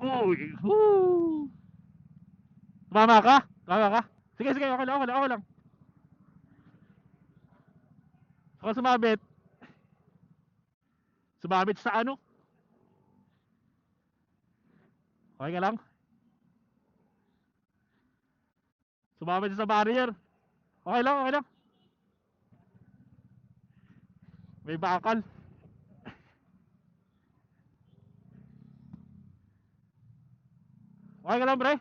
Uy, woo! Tumama ka? Tumama ka? Sige, sige, okay lang, okay lang, okay lang. Ako sumabit. Sumabit sa ano? Okay ka lang? Sumabit sa barrier. Okay lang, okay lang. May bakal. Okay ka lang, pre?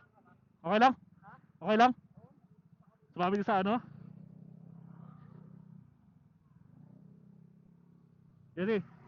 Okay lang? Okay lang? Sumabit ka sa ano? Sige.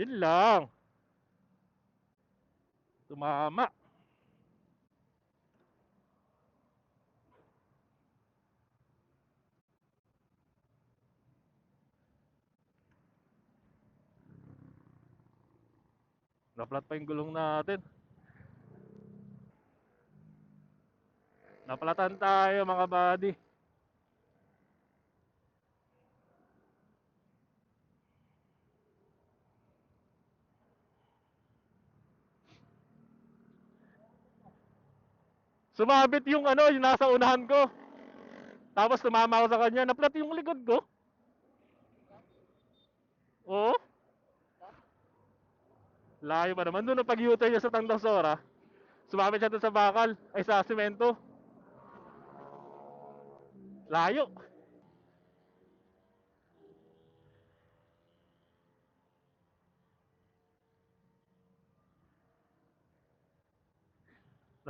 Yun lang. Tumama. Naplat pa yung gulong natin. Napalatan tayo mga buddy. Sumabit yung ano, yung nasa unahan ko. Tapos tumama ako sa kanya, naplat yung likod ko. Oo. Layo pa naman. Doon pag niya sa Tandangsora, sumabit siya doon sa bakal, ay sa simento. Layo.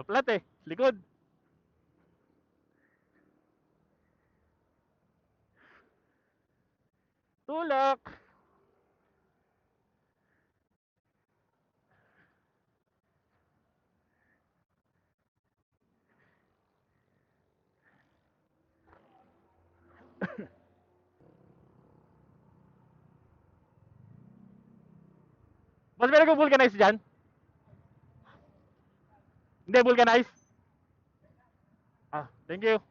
Naplat eh, likod. Tulak. Mas meron kong vulcanize dyan? Hindi, vulcanize? Ah, thank you.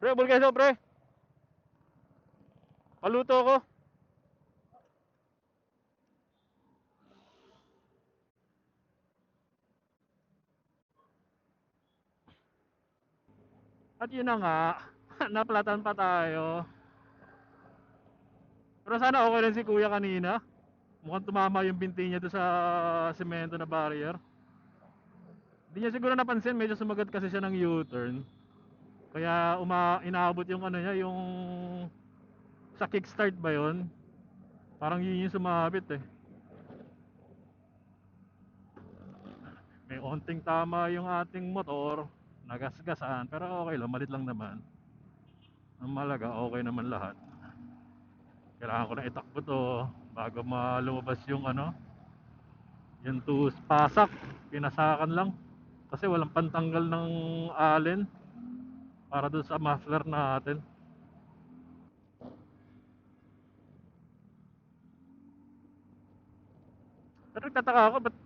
Pre, bulkeso pre. Paluto ko. At yun na nga, naplatan pa tayo. Pero sana okay rin si kuya kanina. Mukhang tumama yung binti niya doon sa semento na barrier. Hindi niya siguro napansin, medyo sumagat kasi siya ng U-turn. Kaya uma inaabot yung ano niya, yung sa kickstart ba yon? Parang yun yung sumabit eh. May onting tama yung ating motor, nagasgasan, pero okay lang, malit lang naman. Ang malaga, okay naman lahat. Kailangan ko na itakbo to bago malumabas yung ano, yung tus pasak, pinasakan lang. Kasi walang pantanggal ng allen para doon sa muffler natin. Pero nagtataka ako, ba't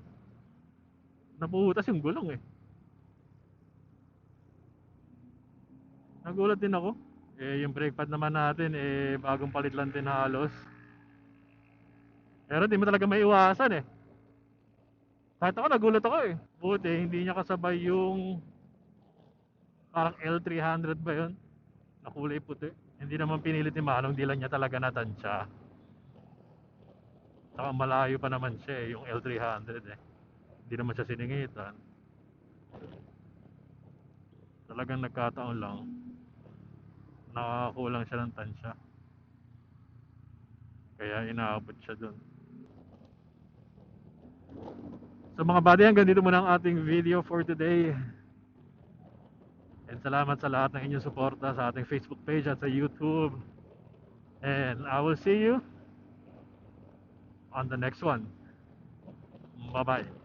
napuhutas yung gulong eh. Nagulat din ako. Eh, yung brake pad naman natin, eh, bagong palit lang din halos. Pero di mo talaga maiwasan eh. Kahit ako, nagulat ako eh. Buti, hindi niya kasabay yung parang L300 ba yun? Na kulay puti. Hindi naman pinilit ni Manong, di lang niya talaga natansya. Saka malayo pa naman siya eh, yung L300 eh. Hindi naman siya siningitan. Talagang nagkataon lang. Nakakulang siya ng tansya. Kaya inaabot siya dun. So mga buddy, hanggang dito muna ang ating video for today. Salamat sa lahat ng inyong suporta sa ating Facebook page at sa YouTube. And I will see you on the next one. Bye-bye.